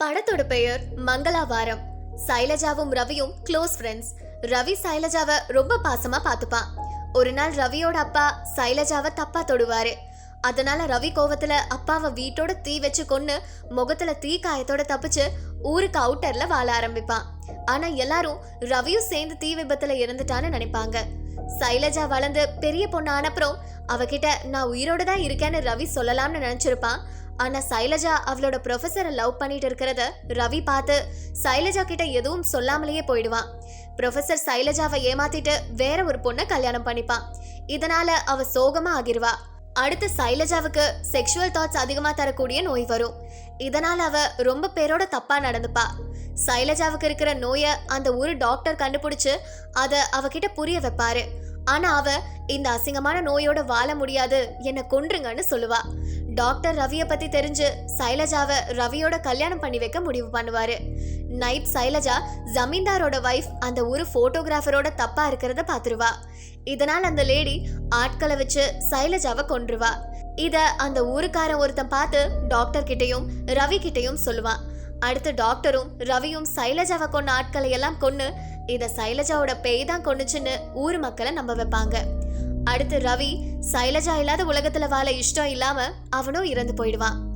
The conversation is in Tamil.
படத்தோட பெயர் மங்களாவாரம். சைலஜாவும் ரவியும் க்ளோஸ் ஃப்ரெண்ட்ஸ் ரவி சைலஜாவை ரொம்ப பாசமா பார்த்துப்பான் ஒரு நாள் ரவியோட அப்பா சைலஜாவை தப்பா தொடுவாரு. அதனால ரவி கோவத்துல அப்பாவை வீட்டோட தீ வச்சு கொன்னு முகத்துல தீ காயத்தோட தப்பிச்சு ஊருக்கு அவுட்டர்ல வாழ ஆரம்பிப்பான் ஆனா எல்லாரும் ரவியும் சேர்ந்து தீ விபத்துல இறந்துட்டான்னு நினைப்பாங்க. சைலஜா வளர்ந்து பெரிய பொண்ணு ஆனப்புறம் அவகிட்ட நான் உயிரோட தான் இருக்கேன்னு ரவி சொல்லலாம்னு நினைச்சிருப்பான். ஆனா சைலஜா அவளோட ப்ரொஃபஸரை லவ் பண்ணிட்டு இருக்கிறத ரவி பார்த்து சைலஜா கிட்ட எதுவும் சொல்லாமலேயே போயிடுவான். ப்ரொஃபஸர் சைலஜாவை ஏமாத்திட்டு வேற ஒரு பொண்ணை கல்யாணம் பண்ணிப்பான் இதனால அவ சோகமா ஆகிருவா. அடுத்து சைலஜாவுக்கு செக்ஷுவல் தாட்ஸ் அதிகமாக தரக்கூடிய நோய் வரும். இதனால் அவ ரொம்ப பேரோட தப்பாக நடந்துப்பா. சைலஜாவுக்கு இருக்கிற நோயை அந்த ஒரு டாக்டர் கண்டுபிடிச்சு அதை அவகிட்ட புரிய வைப்பாரு. ஆனா அவ இந்த அசிங்கமான நோயோட வாழ முடியாது. என்னை கொன்றுங்கன்னு சொல்லுவா. டாக்டர் ரவியை பத்தி தெரிஞ்சு சைலஜாவை ரவியோட கல்யாணம் பண்ணி வைக்க முடிவு பண்ணுவாரு. நைட் சைலஜா ஜமீன்தாரோட வைஃப் அந்த ஒரு போட்டோகிராஃபரோட தப்பா இருக்கிறத பாத்துருவா. இதனால் அந்த லேடி ஆட்களை வச்சு சைலஜாவை கொன்றுவா. இத அந்த ஊருக்காரன் ஒருத்தன் பார்த்து டாக்டர் கிட்டையும் ரவி கிட்டையும் சொல்லுவான். அடுத்து டாக்டரும் ரவியும் சைலஜாவை கொன்ன ஆட்களை எல்லாம் கொன்னு இதை சைலஜாவோட பேய் தான் கொன்னுச்சுன்னு ஊர் மக்களை நம்ப வைப்பாங்க. அடுத்து ரவி சைலஜா இல்லாத உலகத்துல வாழ இஷ்டம் இல்லாம அவனும் இறந்து போயிடுவான்.